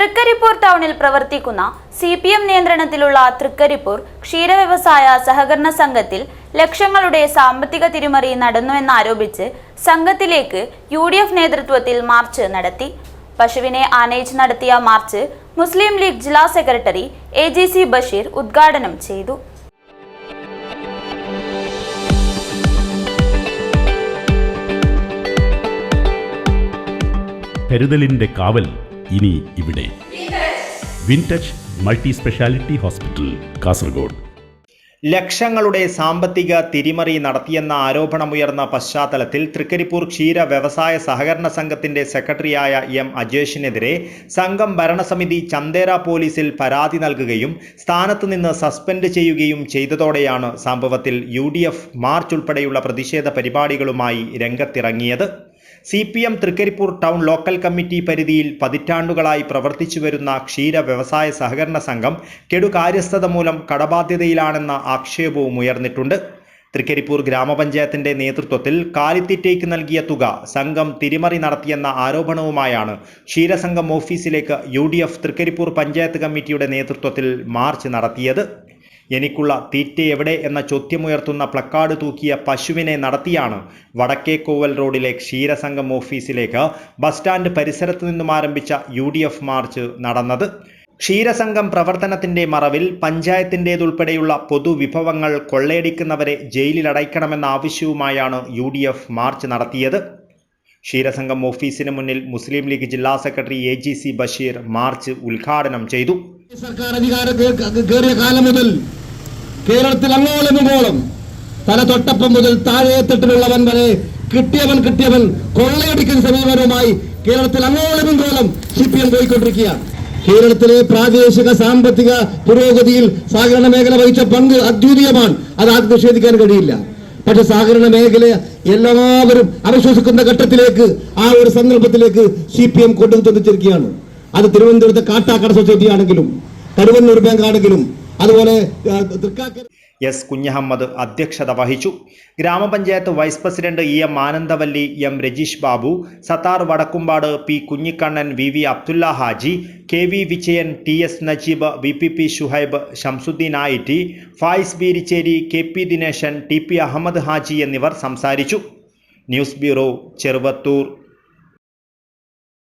തൃക്കരിപ്പൂർ ടൗണിൽ പ്രവർത്തിക്കുന്ന C P M നിയന്ത്രണത്തിലുള്ള തൃക്കരിപ്പൂർ ക്ഷീരവ്യവസായ സഹകരണ സംഘത്തിൽ ലക്ഷങ്ങളുടെ സാമ്പത്തിക തിരിമറി നടന്നുവെന്നാരോപിച്ച് സംഘത്തിലേക്ക് യു ഡി എഫ് നേതൃത്വത്തിൽ മാർച്ച് നടത്തി. പശുവിനെ ആനയിച്ച് നടത്തിയ മാർച്ച് മുസ്ലിം ലീഗ് ജില്ലാ secretary A G C Basheer ഉദ്ഘാടനം ചെയ്തു. കരുതലിന്റെ കാവൽ ഇനി ഇവിടെ. Wintouch multi speciality hospital Kasaragod. ലക്ഷങ്ങളുടെ സാമ്പത്തിക തിരിമറി നടത്തിയെന്ന ആരോപണമുയർന്ന പശ്ചാത്തലത്തിൽ തൃക്കരിപ്പൂർ ക്ഷീര വ്യവസായ സഹകരണ സംഘത്തിന്റെ സെക്രട്ടറിയായ എം അജേഷിനെതിരെ സംഘം ഭരണസമിതി ചന്ദേര പോലീസിൽ പരാതി നൽകുകയും സ്ഥാനത്ത് നിന്ന് സസ്പെൻഡ് ചെയ്യുകയും ചെയ്തതോടെയാണ് സംഭവത്തിൽ യു മാർച്ച് ഉൾപ്പെടെയുള്ള പ്രതിഷേധ പരിപാടികളുമായി രംഗത്തിറങ്ങിയത്. C P M Trikaripur town local committee പരിധിയിൽ പതിറ്റാണ്ടുകളായി പ്രവർത്തിച്ചു വരുന്ന ക്ഷീര വ്യവസായ സഹകരണ സംഘം കെടുകാര്യസ്ഥത മൂലം കടബാധ്യതയിലാണെന്ന ആക്ഷേപവും ഉയർന്നിട്ടുണ്ട്. തൃക്കരിപ്പൂർ ഗ്രാമപഞ്ചായത്തിന്റെ നേതൃത്വത്തിൽ കാലിത്തീറ്റയ്ക്ക് നൽകിയ തുക സംഘം തിരിമറി നടത്തിയെന്ന ആരോപണവുമായാണ് ക്ഷീരസംഘം ഓഫീസിലേക്ക് U D F Trikaripur panchayat കമ്മിറ്റിയുടെ നേതൃത്വത്തിൽ മാർച്ച് നടത്തിയത്. എനിക്കുള്ള തീറ്റ എവിടെ എന്ന ചോദ്യമുയർത്തുന്ന പ്ലക്കാർഡ് തൂക്കിയ പശുവിനെ നടത്തിയാണ് വടക്കേക്കോവൽ റോഡിലെ ക്ഷീരസംഘം ഓഫീസിലേക്ക് ബസ് സ്റ്റാൻഡ് പരിസരത്തു നിന്നും ആരംഭിച്ച യു മാർച്ച് നടന്നത്. ക്ഷീരസംഘം പ്രവർത്തനത്തിന്റെ മറവിൽ പഞ്ചായത്തിന്റേതുൾപ്പെടെയുള്ള പൊതുവിഭവങ്ങൾ കൊള്ളയടിക്കുന്നവരെ ജയിലിലടയ്ക്കണമെന്ന ആവശ്യവുമായാണ് യു മാർച്ച് നടത്തിയത്. ക്ഷീരസംഘം ഓഫീസിന് മുന്നിൽ മുസ്ലിം ലീഗ് ജില്ലാ secretary A G C Basheer march ഉദ്ഘാടനം ചെയ്തു. സർക്കാർ അധികാരം കേ- കയറിയ കാലം മുതൽ കേരളത്തിൽ അങ്ങോളം ഇങ്ങോളം തല തൊട്ടപ്പം മുതൽ താഴെത്തട്ടിലുള്ളവൻ വരെ കിട്ടിയവൻ കിട്ടിയവൻ കൊള്ളയടിക്കുന്ന സമീപനവുമായി കേരളത്തിൽ അങ്ങോളം ഇങ്ങോളം സി പി എം പോയിക്കൊണ്ടിരിക്കുകയാണ്. കേരളത്തിലെ പ്രാദേശിക സാമ്പത്തിക പുരോഗതിയിൽ സഹകരണ മേഖല വഹിച്ച പങ്ക് അദ്വിതീയമാണ്. അത് ആർക്കും നിഷേധിക്കാൻ കഴിയില്ല. പക്ഷെ സഹകരണ മേഖല എല്ലാവരും അവിശ്വസിക്കുന്ന ഘട്ടത്തിലേക്ക് ആ ഒരു സന്ദർഭത്തിലേക്ക് സി പി എം കൊണ്ടുവന്നിരിക്കുകയാണ് അത് തിരുവനന്തപുരത്തെ കാട്ടാക്കട സൊസൈറ്റി ആണെങ്കിലും കരുവന്നൂർ ബാങ്ക് ആണെങ്കിലും അതുപോലെ എസ് കുഞ്ഞഹമ്മദ് അധ്യക്ഷത വഹിച്ചു. ഗ്രാമപഞ്ചായത്ത് vice president E M Anandavalli M Rajeesh Babu Sathar Vadakkumpad P Kunhikannan V V Abdulla Haji K V Vijayan T S Najeeb V P P Shuhaib Shamsudheen Ayitti Fayis Beericheri K P Dineshan T P Ahammed Haji എന്നിവർ സംസാരിച്ചു. News bureau Cheruvathur.